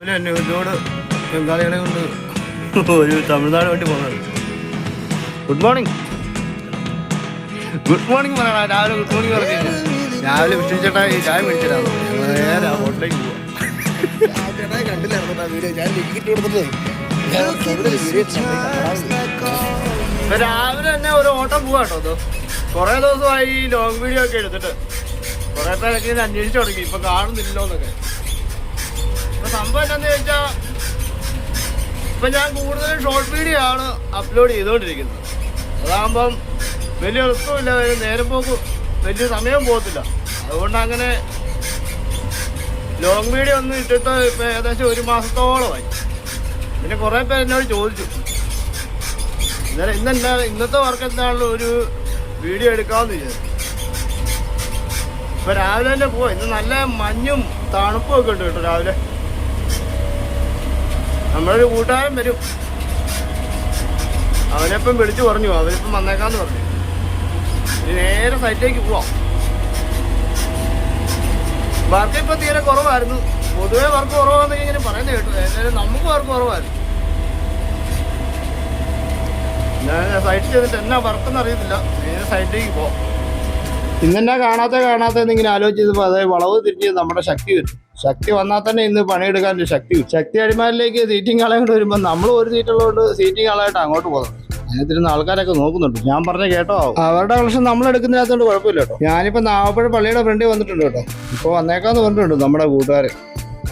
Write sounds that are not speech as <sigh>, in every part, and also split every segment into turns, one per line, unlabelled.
രാവിലെ തന്നെ ഒരുപാട് ബംഗാളികളെ കൊണ്ട് ഒരു തമിഴ്നാട് വേണ്ടി പോകുന്നത് ഗുഡ് മോർണിംഗ് ഗുഡ് മോർണിംഗ് പറയണ രാവിലെ ഗുഡ് മോർണിംഗ് പറഞ്ഞു രാവിലെ വിഷ്ണു ഈ ചായ മേടിച്ചിട്ടാണ് നേരെ ഹോട്ടലിലേക്ക് പോവാം. രാവിലെ തന്നെ ഒരു ഓട്ടം പോവാ കേട്ടോ അത്. കുറെ ദിവസമായി ലോങ് വീഡിയോ ഒക്കെ എടുത്തിട്ട്. കുറെ പേരൊക്കെ അന്വേഷിച്ചു തുടങ്ങി. ഇപ്പൊ ഇപ്പൊ സംഭവം എന്താന്ന് ചോദിച്ചാ ഇപ്പൊ ഞാൻ കൂടുതലും ഷോർട്ട് വീഡിയോ ആണ് അപ്ലോഡ് ചെയ്തുകൊണ്ടിരിക്കുന്നത് അതാകുമ്പം വലിയ ഒരു നേരം പോക്ക് വലിയ സമയം പോകത്തില്ല. അതുകൊണ്ട് അങ്ങനെ ലോങ് വീഡിയോ ഒന്നും ഇട്ടിട്ട് ഇപ്പൊ ഏകദേശം ഒരു മാസത്തോളമായി. പിന്നെ കുറെ പേര് എന്നോട് ചോദിച്ചു. ഇന്നലെ ഇന്നെന്താ ഇന്നത്തെ വർക്ക് എന്താണല്ലോ ഒരു വീഡിയോ എടുക്കാമെന്ന് വിചാരിച്ചു. ഇപ്പൊ രാവിലെ തന്നെ പോവാ. ഇന്ന് നല്ല മഞ്ഞും തണുപ്പും ഒക്കെ ഉണ്ട് കേട്ടോ രാവിലെ. നമ്മളൊരു കൂട്ടുകാരൻ വരും. അവനെപ്പം വിളിച്ചു പറഞ്ഞു അവനിപ്പം വന്നേക്കാന്ന് പറഞ്ഞു. ഇനി നേരെ സൈറ്റിലേക്ക് പോവാം. വർക്ക് ഇപ്പൊ തീരെ കുറവായിരുന്നു. പൊതുവെ വർക്ക് കുറവാണെന്ന് ഇങ്ങനെ പറയുന്നത് കേട്ടു. ഏതായാലും നമുക്ക് വർക്ക് കുറവായിരുന്നു. ഞാൻ സൈറ്റിൽ ചെന്നിട്ട് എന്നാ വർക്കെന്ന് അറിയത്തില്ല. നേരെ സൈറ്റിലേക്ക് പോവാം. ഇന്നെന്നാ കാണാത്ത കാണാത്ത എന്നിങ്ങനെ ആലോചിച്ചപ്പോൾ അതായത് വളവ് തിരിഞ്ഞ് നമ്മുടെ ശക്തി വരും. ശക്തി വന്നാൽ തന്നെ ഇന്ന് പണിയെടുക്കാൻ ശക്തി. ശക്തി അടിമാരിലേക്ക് സീറ്റിംഗ് ആളായിട്ട് വരുമ്പോൾ നമ്മൾ ഒരു സീറ്റുള്ളതുകൊണ്ട് സീറ്റിംഗ് ആളായിട്ട് അങ്ങോട്ട് പോകുന്നത് അതിനകത്തിരുന്ന് ആൾക്കാരൊക്കെ നോക്കുന്നുണ്ട്. ഞാൻ പറഞ്ഞ കേട്ടോ. അവരുടെ കളക്ഷൻ നമ്മൾ എടുക്കുന്നതിനകത്തോണ്ട് കുഴപ്പമില്ല കേട്ടോ. ഞാനിപ്പോൾ നാവപ്പുഴ പള്ളിയുടെ ഫ്രണ്ടിൽ വന്നിട്ടുണ്ട് കേട്ടോ. ഇപ്പോൾ വന്നേക്കാന്ന് പറഞ്ഞിട്ടുണ്ട് നമ്മുടെ കൂട്ടുകാർ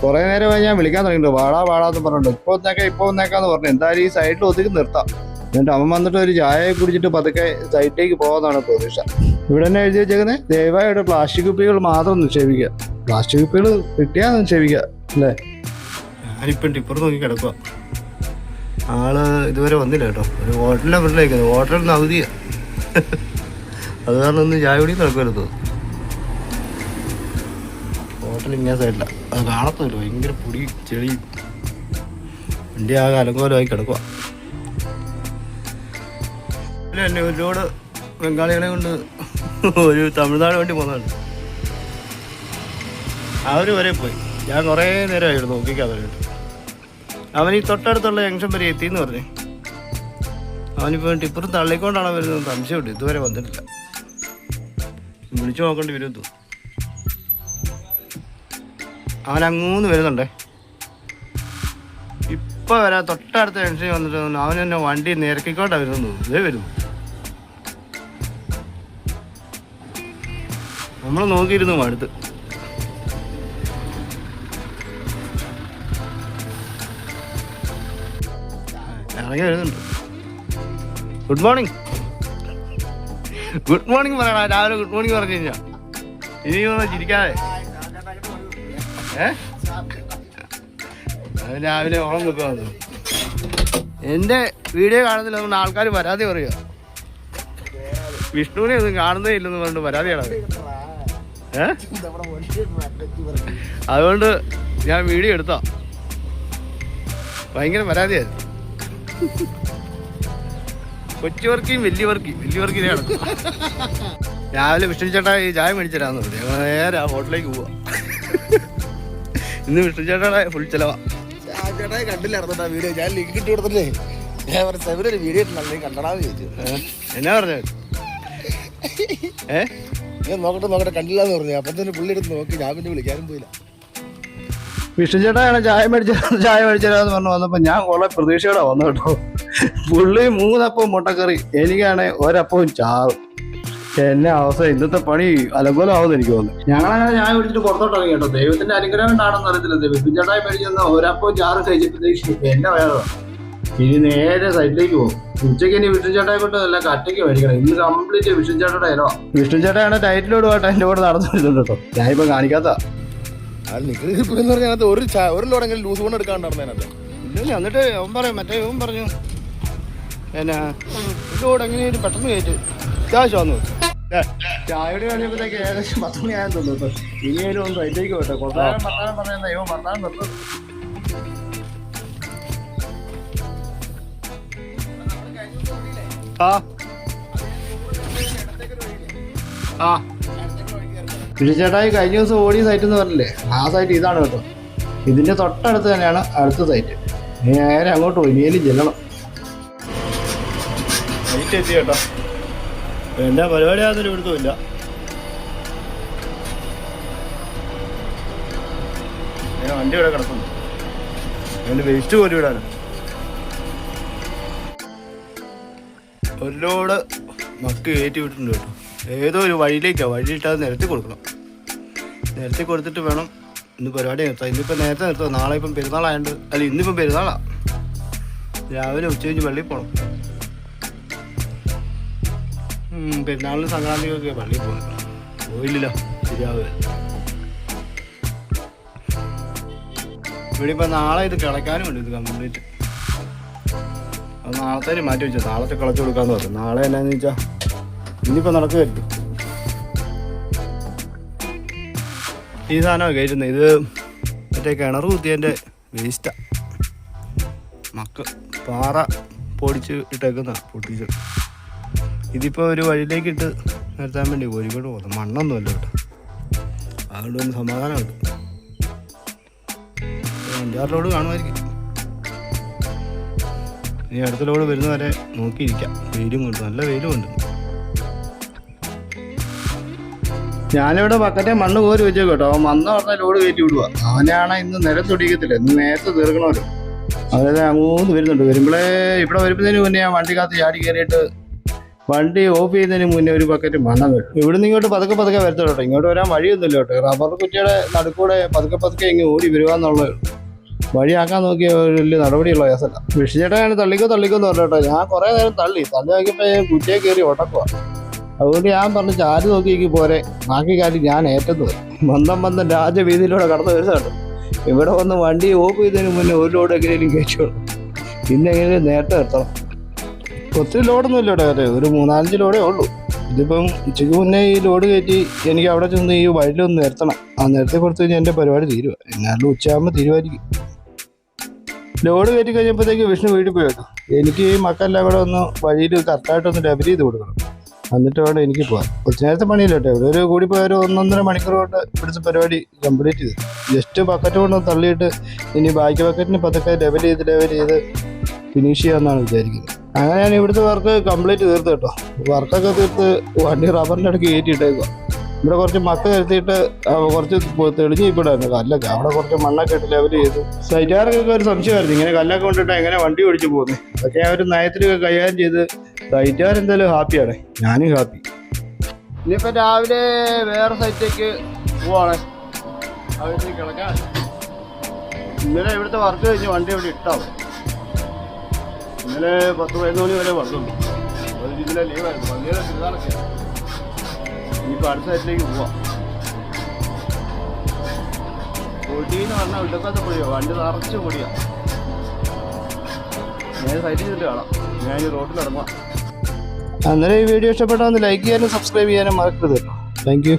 കുറെ നേരമായി ഞാൻ വിളിക്കാൻ തുടങ്ങിയിട്ടുണ്ട്. വാടാ വാടാന്ന് പറഞ്ഞിട്ടുണ്ട്. ഇപ്പോൾ വന്നേക്കാം ഇപ്പോൾ വന്നേക്കാന്ന് പറഞ്ഞു. എന്തായാലും ഈ സൈഡിൽ ഒതുക്കി നിർത്താം. എന്നിട്ട് അവൻ വന്നിട്ട് ഒരു ചായ കുടിച്ചിട്ട് പതുക്കെ സൈറ്റിലേക്ക് പോകാന്നാണ് പ്രതീക്ഷ. ഇവിടെ തന്നെ എഴുതി വെച്ചേക്കുന്നത് ദയവായിട്ട് പ്ലാസ്റ്റിക് കുപ്പികൾ മാത്രം നിക്ഷേപിക്കുക. പ്ലാസ്റ്റിക് കുപ്പികൾ കിട്ടിയാ നിക്ഷേപിക്കുക അല്ലേ? ഞാനിപ്പം ടിപ്പർ നോക്കി കിടക്കുക ആൾ ഇതുവരെ വന്നില്ല കേട്ടോ. ഒരു ഹോട്ടലിലെ ഫ്രണ്ടിലേക്ക് ഹോട്ടലിൽ നിന്ന് അവധിയാ അത് കാരണം ഒന്ന് ചായ കുടി നടക്കുമല്ലോ ഹോട്ടൽ ഇങ്ങനെ സൈഡില്ല അത് കാണത്തില്ല ഭയങ്കര പൊടി ചെളി. വണ്ടി ആകെ അലങ്കോലമായി കിടക്കുക എന്നെ ഒരുപാട് ബംഗാളികളെ കൊണ്ട് ഒരു തമിഴ്നാട് വേണ്ടി പോകുന്നുണ്ട് അവർ വരെ പോയി. ഞാൻ കുറേ നേരമായിരുന്നു നോക്കിക്കാൻ പറഞ്ഞിട്ട് അവൻ ഈ തൊട്ടടുത്തുള്ള ജംഗ്ഷൻ വരെ എത്തിയെന്ന് പറഞ്ഞു. അവനിപ്പോൾ ടിപ്പറും തള്ളിക്കൊണ്ടാണ് വരുന്നത് സംശയമുണ്ട് ഇതുവരെ വന്നിട്ടില്ല. വിളിച്ചു നോക്കേണ്ടി വരുന്നു അവൻ അങ്ങൂന്ന് വരുന്നുണ്ടേ. ഇപ്പൊ വരാ തൊട്ടടുത്ത ജംഗ്ഷനിൽ വന്നിട്ട് അവൻ എന്നെ വണ്ടി നേരക്കിക്കോട്ടാണ് വരുന്നു ഇതേ വരുന്നു. നമ്മൾ നോക്കിയിരുന്നു അടുത്ത്. ഇറങ്ങി വരുന്നുണ്ട്. ഗുഡ് മോർണിംഗ് ഗുഡ് മോർണിംഗ് പറയണ രാവിലെ ഗുഡ് മോർണിംഗ് പറഞ്ഞു കഴിഞ്ഞാ. ഇനി ഒന്ന് ചിരിക്കാതെ. രാവിലെ ഓണം വെക്കുക എന്റെ വീഡിയോ കാണുന്നില്ല അതുകൊണ്ട് ആൾക്കാർ പരാതി പറയുക വിഷ്ണുവിനെ ഒന്നും കാണുന്നേ ഇല്ലെന്ന് പറഞ്ഞിട്ട് പരാതിയാണ് ഏ? അതുകൊണ്ട് ഞാൻ വീഡിയോ എടുത്താ? ഭയങ്കര പരാതിയായിരുന്നു. കൊച്ചുവർക്കും വലിയവർക്കും വലിയവർക്കിനെ നടക്കും രാവിലെ വിഷ്ണു ചേട്ടാ ഈ ചായ മേടിച്ചിട്ടാന്ന് പറഞ്ഞു. ഞങ്ങൾ നേരെ ആ ഹോട്ടലിലേക്ക് പോവാ. ഇന്ന് വിഷ്ണു ചേട്ടാ ഫുൾ ചെലവാ
ചേട്ടായി കണ്ടില്ലായിരുന്നു വീഡിയോ. ഞാൻ ലിങ്ക് ഇട്ട് കൊടുത്തില്ലേ ഞാൻ പറഞ്ഞു ഒരു വീഡിയോ ഇട്ടില്ല കണ്ടടാന്ന് ചോദിച്ചു.
എന്നാ പറഞ്ഞു? <laughs> ഏ?
ഞാൻ നോക്കട്ടെ നോക്കട്ടെ. കണ്ടില്ലാന്ന് പറഞ്ഞു. അപ്പം തന്നെ പുള്ളി എടുത്ത് നോക്കി. ഞാൻ പിന്നെ വിളിക്കാനും പോയില്ല.
വിഷ്ണു ചേട്ടാണ് ചായ മേടിച്ച ചായ മേടിച്ചതാന്ന് പറഞ്ഞു വന്നപ്പോൾ ഞാൻ കുറെ പ്രതീക്ഷയോടെ വന്നു കേട്ടോ. പുള്ളി മൂന്നപ്പവും മുട്ടക്കറി എനിക്കാണെ ഒരപ്പവും ചാറും. എന്നെ അവസ്ഥ ഇന്നത്തെ പണി അലങ്കോലം ആവുന്ന എനിക്ക് തോന്നുന്നു ഞങ്ങളങ്ങനെ ചായ കുടിച്ചിട്ട് പുറത്തോട്ട് ഇറങ്ങി കേട്ടോ. ദൈവത്തിന്റെ അനുഗ്രഹം ഉണ്ടാണെന്ന് അറിയത്തില്ല. വിഷ്ണു ചേട്ടായി മേടിച്ചെന്ന ഒരപ്പവും ചാറും കഴിച്ചപ്പോഴത്തേക്ക് എന്നെ വേറെ ഇനി നേരെ സൈഡിലേക്ക് പോകും. ഉച്ചയ്ക്ക് ഇനി വിഷ്ണു ചേട്ടായി കൊണ്ട് നല്ല കറ്റയ്ക്ക് മേടിക്കണം. ഇന്ന് കംപ്ലീറ്റ് വിഷ്ണു ചേട്ടയുടെ ഇലവാ. വിഷ്ണു ചേട്ടയാണ് ടൈറ്റിലോട് പോയിട്ട് എന്റെ കൂടെ നടന്നു കേട്ടോ. ഞാനിപ്പോ കാണിക്കാത്ത
അത് നിങ്ങൾ എന്ന് പറഞ്ഞാൽ ഒരു ഒരു ലോഡെങ്കിലും ലൂസ് കൊണ്ട് എടുക്കാണ്ടായിരുന്നു അതിനകത്ത്.
ഇല്ല എന്നിട്ട് അവൻ പറയും മറ്റേ അവൻ പറഞ്ഞു എന്നാ ലോഡ് എങ്ങനെയും പെട്ടെന്ന് കയറ്റി. അത്യാവശ്യം വന്നു ചായയുടെ കഴിഞ്ഞപ്പോഴത്തേക്ക് ഏകദേശം പത്ത് മണിയായെന്ന് തോന്നുന്നു ഇനിയും ഒന്ന് സൈറ്റിലേക്ക് പോട്ടെ നേരം വർത്താനം പറയുന്ന ഇവൻ വർത്താനം നിർത്തും. ആ. ആ. ചേട്ടായി കഴിഞ്ഞ ദിവസം ഓടിയ സൈറ്റ് എന്ന് പറഞ്ഞില്ലേ? ആ സൈറ്റ് ഇതാണ് കേട്ടോ. ഇതിന്റെ തൊട്ടടുത്ത് തന്നെയാണ് അടുത്ത സൈറ്റ് നേരെ അങ്ങോട്ട് ഇനിയും ചെല്ലണം. സൈറ്റ് എത്തി കേട്ടോ. എന്നാ പരിപാടി യാതൊരു പിടുത്തമില്ല വണ്ടി ഇവിടെ കിടക്കുന്നു. അതിന്റെ വേസ്റ്റ് പോലും ഇടാനും ഒരു ലോഡ് മക്ക് കയറ്റി വിട്ടിട്ടുണ്ട് കേട്ടോ. ഏതോ ഒരു വഴിയിലേക്കാണ് വഴിയിട്ടത് നിരത്തി കൊടുക്കണം. നിരത്തി കൊടുത്തിട്ട് വേണം ഇന്ന് പരിപാടി നിർത്താം ഇന്നിപ്പോൾ നേരത്തെ നിർത്താം നാളെ ഇപ്പം പെരുന്നാളായതുകൊണ്ട് അല്ല ഇന്നിപ്പം പെരുന്നാളാണ് രാവിലെ ഉച്ച കഴിഞ്ഞ് പള്ളിയിൽ പോകണം പെരുന്നാളിന് സംക്രാന്തിക്കൊക്കെ പള്ളിയിൽ പോകണം പോയില്ലല്ലോ ശരിയാവുക ഇവിടെ ഇപ്പം നാളെ ഇത് കിളയ്ക്കാനും ഉണ്ട് ഇത് കംപ്ലീറ്റ്. അത് നാളത്തേന് മാറ്റി വെച്ചാൽ നാളത്തെ കളച്ചു കൊടുക്കാന്ന് പറഞ്ഞു. നാളെ എന്നാന്ന് വെച്ചാൽ ഇനിയിപ്പോൾ നടക്കുമായിരിക്കും ഈ സാധനമാണ് കയറ്റുന്നത് ഇത് മറ്റേ കിണർ കുത്തിയതിന്റെ വേസ്റ്റാ മക്ക പാറ പൊടിച്ച് ഇട്ടേക്കുന്ന പൊട്ടിച്ച്. ഇതിപ്പോൾ ഒരു വഴിയിലേക്ക് ഇട്ട് നിർത്താൻ വേണ്ടി കോഴിക്കോട് പോകുന്നത് മണ്ണൊന്നുമല്ല കേട്ടോ. അതുകൊണ്ട് ഒന്ന് സമാധാനമുണ്ട് അഞ്ചാറ് ലോഡ് കാണുമായിരിക്കും. ഇനി അടുത്ത ലോഡ് വരുന്നവരെ നോക്കിയിരിക്കാം. വെയിലും കൊണ്ട് നല്ല വെയിലും ഉണ്ട്. ഞാനിവിടെ പക്കത്തെ മണ്ണ് കോരി വെച്ചു കേട്ടോ. അവൻ വന്ന പറഞ്ഞ ലോഡ് കയറ്റി വിടുക അവനാണ് ഇന്ന് നിരത്തൊടിക്കത്തില്ല ഇന്ന് നേരത്തെ തീർക്കണമല്ലോ. അതായത് അങ്ങോട്ട് വരുന്നുണ്ട് വരുമ്പോഴേ ഇവിടെ വരുമ്പോഴത്തേന് മുന്നേ ഞാൻ വണ്ടിക്കകത്ത് ചാടി കയറിയിട്ട് വണ്ടി ഓഫ് ചെയ്യുന്നതിന് മുന്നേ ഒരു ബക്കറ്റ് മണ്ണം വരും ഇവിടുന്ന് ഇങ്ങോട്ട് പതുക്കെ പതുക്കെ വരത്തുള്ളൂ കേട്ടോ. ഇങ്ങോട്ട് വരാൻ വഴിയൊന്നുമില്ല കേട്ടോ. റബ്ബർ കുറ്റിയുടെ നടുക്കൂടെ പതുക്കെ പതുക്കെ ഇങ്ങ് ഓടി വരുവാന്നുള്ളത്. വഴിയാക്കാൻ നോക്കിയ ഒരു വലിയ നടപടിയുള്ള കേസല്ല വിഷിച്ചേട്ടാണ് തള്ളിക്കോ തള്ളിക്കോ എന്ന് പറഞ്ഞു കേട്ടോ. ഞാൻ കുറേ നേരം തള്ളി. തള്ളി നോക്കിയപ്പോൾ കുറ്റിയെ കയറി ഓട്ടക്കുക അതുകൊണ്ട് ഞാൻ പറഞ്ഞു ചാരി നോക്കിയേക്ക് പോരെ. ബാക്കി കാര്യം ഞാൻ ഏറ്റത് മന്ദം മന്ദം രാജവീതിയിലൂടെ കടന്നു വരുന്നുണ്ട്. ഇവിടെ വന്ന് വണ്ടി ഓഫ് ചെയ്തതിന് മുന്നേ ഒരു ലോഡ് എങ്ങനെയും കയറ്റുള്ളൂ പിന്നെ എങ്ങനെയും നേരത്തെ എത്തണം. ഒത്തിരി ലോഡൊന്നും ഇല്ല കേട്ടോ ഒരു മൂന്നാലഞ്ച് ലോഡേ ഉള്ളൂ. ഇതിപ്പം ഉച്ചയ്ക്ക് മുന്നേ ഈ ലോഡ് കയറ്റി എനിക്ക് അവിടെ ചെന്ന് ഈ വഴിയിലൊന്ന് നിർത്തണം. ആ നേരത്തെ കൊടുത്തു കഴിഞ്ഞാൽ എന്റെ പരിപാടി തീരുക എന്നാലും ഉച്ചയാകുമ്പോൾ തീരുമാനിക്കും ലോഡ് കയറ്റി കഴിഞ്ഞപ്പോഴത്തേക്ക് വിഷ്ണു വീട്ടിൽ പോയി വെക്കും എനിക്ക് ഈ മക്കളെല്ലാം കൂടെ ഒന്ന് വഴിയിൽ കറക്റ്റായിട്ടൊന്ന് ഡെബിറ്റ് ചെയ്ത് കൊടുക്കണം. എന്നിട്ട് വേണം എനിക്ക് പോകാൻ. കുറച്ച് നേരത്തെ പണിയില്ലോട്ടെ. ഇവിടെ ഒരു കൂടി പോയ ഒരു ഒന്നൊന്നര മണിക്കൂർ കൊണ്ട് ഇവിടുത്തെ പരിപാടി കംപ്ലീറ്റ് ചെയ്തു. ജസ്റ്റ് ബക്കറ്റ് കൊണ്ട് തള്ളിയിട്ട് ഇനി ബാക്കി ബക്കറ്റിന് പതുക്കെ ലെവൽ ചെയ്ത് ലെവൽ ചെയ്ത് ഫിനിഷ് ചെയ്യാമെന്നാണ് വിചാരിക്കുന്നത്. അങ്ങനെ ഞാൻ ഇവിടുത്തെ വർക്ക് കംപ്ലീറ്റ് തീർത്ത് കേട്ടോ. വർക്കൊക്കെ തീർത്ത് വണ്ടി റബ്ബറിന്റെ ഇടയ്ക്ക് കയറ്റിയിട്ടേക്കുക ഇവിടെ കുറച്ച് മക്ക കരുത്തിയിട്ട് കുറച്ച് തെളിഞ്ഞ് ഇപ്പിടായിരുന്നു കല്ലൊക്കെ. അവിടെ കുറച്ച് മണ്ണൊക്കെ ഇട്ട് ലെവൽ ചെയ്തു. സൈറ്റുകാർക്കൊക്കെ ഒരു സംശയമായിരുന്നു. ഇങ്ങനെ കല്ലൊക്കെ കൊണ്ടിട്ട് എങ്ങനെ വണ്ടി ഓടിച്ചു പോകുന്നത് അതൊക്കെ ആ ഒരു നയത്തിൽ കൈകാര്യം ചെയ്ത് സൈറ്റുകാർ എന്തായാലും ഹാപ്പിയാണ്. ഞാനും ഹാപ്പി. ഇനിയിപ്പോ രാവിലെ വേറെ സൈറ്റിലേക്ക് പോവാണ്. ഇന്നലെ ഇവിടുത്തെ വർക്ക് കഴിഞ്ഞ് വണ്ടി ഇവിടെ ഇട്ടാവും. ഇന്നലെ പത്ത് പതിനൊന്ന് മണി വരെ വർക്കുണ്ട് അത് ഇന്നലെ ലീവായിരുന്നു ഇനിയിപ്പോൾ അടുത്ത സൈറ്റിലേക്ക് പോവാം. പൊടിയെന്ന് പറഞ്ഞാൽ ഇടക്കാത്ത പൊടിയോ. വണ്ടി നിറച്ച് പൊടിയാ. ഞാൻ സൈറ്റിൽ ചെന്നിട്ട് കാണാം. ഞാൻ ഈ റോഡിൽ ഇറങ്ങാം അന്നേരം ഈ വീഡിയോ ഇഷ്ടപ്പെട്ടാൽ ഒന്ന് ലൈക്ക് ചെയ്യാനും സബ്സ്ക്രൈബ് ചെയ്യാനും മറക്കരുത്. താങ്ക്